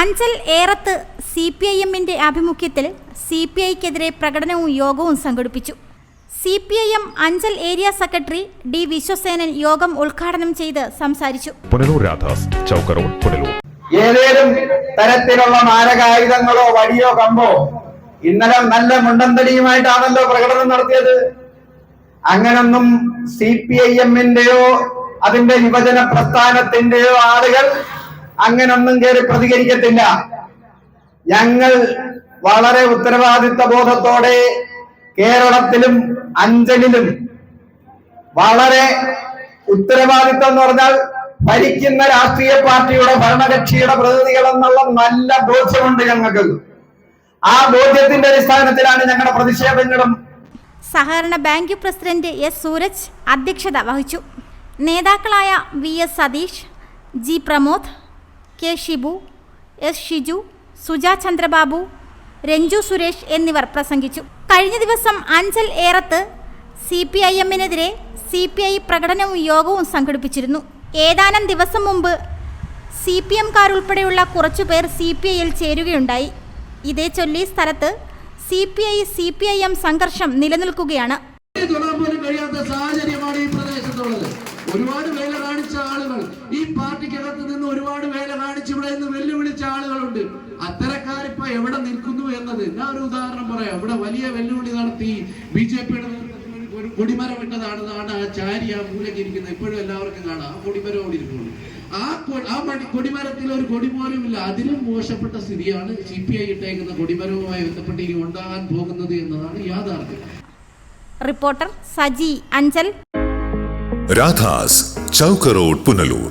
Anchal Erath C P I എമ്മിന്റെ ആഭിമുഖ്യത്തിൽ C P ഐക്കെതിരെ പ്രകടനവും യോഗവും സംഘടിപ്പിച്ചു. C P I M Anchal area secretary D Vishwasenan യോഗം ഉദ്ഘാടനം ചെയ്ത് സംസാരിച്ചു. ഏതേലും തരത്തിലുള്ള മാരകായുധങ്ങളോ വടിയോ കമ്പോ ഇന്നലെ നല്ല മുണ്ടന്തടിയുമായിട്ടാണല്ലോ പ്രകടനം നടത്തിയത്. അങ്ങനൊന്നും സി പി ഐ എമ്മിന്റെയോ അതിന്റെ യുവജന പ്രസ്ഥാനത്തിന്റെയോ ആളുകൾ അങ്ങനൊന്നും കയറി പ്രതികരിക്കത്തില്ല. ഞങ്ങൾ വളരെ ഉത്തരവാദിത്ത ബോധത്തോടെ കേരളത്തിലും അഞ്ചലിലും വളരെ ഉത്തരവാദിത്വം എന്ന് പറഞ്ഞാൽ ഭരിക്കുന്ന രാഷ്ട്രീയ പാർട്ടിയുടെ ഭരണകക്ഷിയുടെ പ്രതിനിധികൾ എന്നുള്ള നല്ല ബോധ്യമുണ്ട് ഞങ്ങൾക്ക്. ആ ബോധ്യത്തിന്റെ അടിസ്ഥാനത്തിലാണ് ഞങ്ങളുടെ പ്രതിഷേധങ്ങളും. സഹകരണ ബാങ്ക് പ്രസിഡന്റ് എസ് സൂരജ് അധ്യക്ഷത വഹിച്ചു. നേതാക്കളായ V S Satheesh G Pramod K Shibu S Shiju Suja Chandrababu Ranju Suresh എന്നിവർ പ്രസംഗിച്ചു. കഴിഞ്ഞ ദിവസം Anchal Erath C P I എമ്മിനെതിരെ C P I പ്രകടനവും യോഗവും സംഘടിപ്പിച്ചിരുന്നു. ഏതാനും ദിവസം മുമ്പ് സി പി എംകാരുൾപ്പെടെയുള്ള കുറച്ചുപേർ സി പി ഐയിൽ ചേരുകയുണ്ടായി. ഇതേ ചൊല്ലി സ്ഥലത്ത് C P I C P I M സംഘർഷം നിലനിൽക്കുകയാണ് ഒരുപാട് വേല കാണിച്ച ആളുകൾ ഈ പാർട്ടിക്കകത്ത് നിന്ന് ഒരുപാട് വേല കാണിച്ച് ഇവിടെ നിന്ന് വെല്ലുവിളിച്ച ആളുകളുണ്ട് അത്തരക്കാരിപ്പോ എവിടെ നിൽക്കുന്നു എന്നത്? ഞാൻ ഒരു ഉദാഹരണം പറയാം. ഇവിടെ വലിയ വെല്ലുവിളി നടത്തി ബി ജെ പിയുടെ ഒരു കൊടിമരം ഇട്ടതാണെന്നാണ് ആ ചാരി ആ മൂലയ്ക്ക് ഇരിക്കുന്നത് ഇപ്പോഴും എല്ലാവർക്കും കാണാം. ആ കൊടിമരം അവിടെ ഇരിക്കുന്നു ആ ആ കൊടിമരത്തിൽ ഒരു കൊടി പോലും ഇല്ല. അതിലും മോശപ്പെട്ട സ്ഥിതിയാണ് സി പി ഐ ഇട്ടേക്കുന്ന കൊടിമരവുമായി ബന്ധപ്പെട്ട് ഇനി ഉണ്ടാകാൻ പോകുന്നത് എന്നതാണ് യാഥാർത്ഥ്യം. റിപ്പോർട്ടർ സജി അഞ്ചൽ. രാധാസ് ചൗക്കറോഡ് പുനലൂർ.